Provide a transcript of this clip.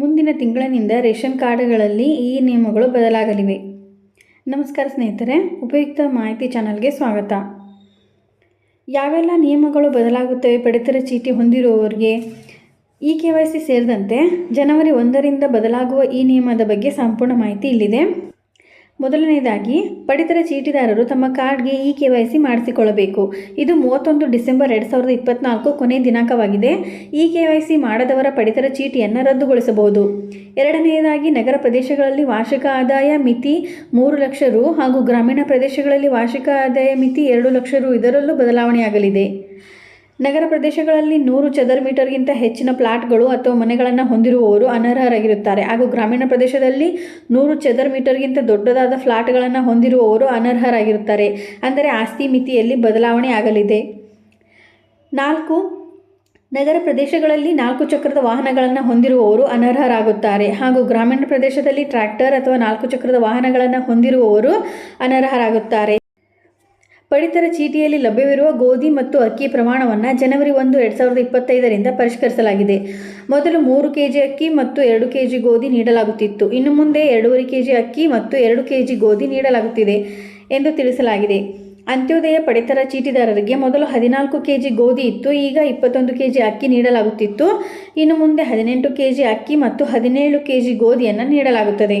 ಮುಂದಿನ ತಿಂಗಳಿನಿಂದ ರೇಷನ್ ಕಾರ್ಡ್ಗಳಲ್ಲಿ ಈ ನಿಯಮಗಳು ಬದಲಾಗಲಿವೆ. ನಮಸ್ಕಾರ ಸ್ನೇಹಿತರೆ, ಉಪಯುಕ್ತ ಮಾಹಿತಿ ಚಾನಲ್ಗೆ ಸ್ವಾಗತ. ಯಾವೆಲ್ಲ ನಿಯಮಗಳು ಬದಲಾಗುತ್ತವೆ ಪಡಿತರ ಚೀಟಿ ಹೊಂದಿರುವವರಿಗೆ ಇ ಕೆ ವೈ ಸಿ ಸೇರಿದಂತೆ ಜನವರಿ ಒಂದರಿಂದ ಬದಲಾಗುವ ಈ ನಿಯಮದ ಬಗ್ಗೆ ಸಂಪೂರ್ಣ ಮಾಹಿತಿ ಇಲ್ಲಿದೆ. ಮೊದಲನೇದಾಗಿ, ಪಡಿತರ ಚೀಟಿದಾರರು ತಮ್ಮ ಕಾರ್ಡ್ಗೆ ಇ ಕೆ ವೈ ಸಿ ಮಾಡಿಸಿಕೊಳ್ಳಬೇಕು. ಇದು ಮೂವತ್ತೊಂದು ಡಿಸೆಂಬರ್ ಎರಡು ಸಾವಿರದ ಇಪ್ಪತ್ನಾಲ್ಕು ಕೊನೆಯ ದಿನಾಂಕವಾಗಿದೆ. ಇ ಕೆ ವೈ ಸಿ ಮಾಡದವರ ಪಡಿತರ ಚೀಟಿಯನ್ನು ರದ್ದುಗೊಳಿಸಬಹುದು. ಎರಡನೆಯದಾಗಿ, ನಗರ ಪ್ರದೇಶಗಳಲ್ಲಿ ವಾರ್ಷಿಕ ಆದಾಯ ಮಿತಿ ಮೂರು ಲಕ್ಷ ರು ಹಾಗೂ ಗ್ರಾಮೀಣ ಪ್ರದೇಶಗಳಲ್ಲಿ ವಾರ್ಷಿಕ ಆದಾಯ ಮಿತಿ ಎರಡು ಲಕ್ಷ ರು ಇದರಲ್ಲೂ ಬದಲಾವಣೆಯಾಗಲಿದೆ. ನಗರ ಪ್ರದೇಶಗಳಲ್ಲಿ ನೂರು ಚದರ ಮೀಟರ್ಗಿಂತ ಹೆಚ್ಚಿನ ಪ್ಲಾಟ್ಗಳು ಅಥವಾ ಮನೆಗಳನ್ನು ಹೊಂದಿರುವವರು ಅನರ್ಹರಾಗಿರುತ್ತಾರೆ. ಹಾಗೂ ಗ್ರಾಮೀಣ ಪ್ರದೇಶದಲ್ಲಿ ನೂರು ಚದರ ಮೀಟರ್ಗಿಂತ ದೊಡ್ಡದಾದ ಫ್ಲಾಟ್ಗಳನ್ನು ಹೊಂದಿರುವವರು ಅನರ್ಹರಾಗಿರುತ್ತಾರೆ. ಅಂದರೆ ಆಸ್ತಿ ಮಿತಿಯಲ್ಲಿ ಬದಲಾವಣೆ ಆಗಲಿದೆ. ನಾಲ್ಕು, ನಗರ ಪ್ರದೇಶಗಳಲ್ಲಿ ನಾಲ್ಕು ಚಕ್ರದ ವಾಹನಗಳನ್ನು ಹೊಂದಿರುವವರು ಅನರ್ಹರಾಗುತ್ತಾರೆ. ಹಾಗೂ ಗ್ರಾಮೀಣ ಪ್ರದೇಶದಲ್ಲಿ ಟ್ರ್ಯಾಕ್ಟರ್ ಅಥವಾ ನಾಲ್ಕು ಚಕ್ರದ ವಾಹನಗಳನ್ನು ಹೊಂದಿರುವವರು ಅನರ್ಹರಾಗುತ್ತಾರೆ. ಪಡಿತರ ಚೀಟಿಯಲ್ಲಿ ಲಭ್ಯವಿರುವ ಗೋಧಿ ಮತ್ತು ಅಕ್ಕಿ ಪ್ರಮಾಣವನ್ನು ಜನವರಿ ಒಂದು, ಎರಡು ಸಾವಿರದ ಇಪ್ಪತ್ತೈದರಿಂದ ಪರಿಷ್ಕರಿಸಲಾಗಿದೆ. ಮೊದಲು ಮೂರು ಕೆಜಿ ಅಕ್ಕಿ ಮತ್ತು ಎರಡು ಕೆಜಿ ಗೋಧಿ ನೀಡಲಾಗುತ್ತಿತ್ತು. ಇನ್ನು ಮುಂದೆ ಎರಡೂವರೆ ಕೆಜಿ ಅಕ್ಕಿ ಮತ್ತು ಎರಡು ಕೆಜಿ ಗೋಧಿ ನೀಡಲಾಗುತ್ತಿದೆ ಎಂದು ತಿಳಿಸಲಾಗಿದೆ. ಅಂತ್ಯೋದಯ ಪಡಿತರ ಚೀಟಿದಾರರಿಗೆ ಮೊದಲು ಹದಿನಾಲ್ಕು ಕೆಜಿ ಗೋಧಿ ಇತ್ತು, ಈಗ ಇಪ್ಪತ್ತೊಂದು ಕೆಜಿ ಅಕ್ಕಿ ನೀಡಲಾಗುತ್ತಿತ್ತು. ಇನ್ನು ಮುಂದೆ ಹದಿನೆಂಟು ಕೆಜಿ ಅಕ್ಕಿ ಮತ್ತು ಹದಿನೇಳು ಕೆ ಜಿ ಗೋಧಿಯನ್ನು ನೀಡಲಾಗುತ್ತದೆ.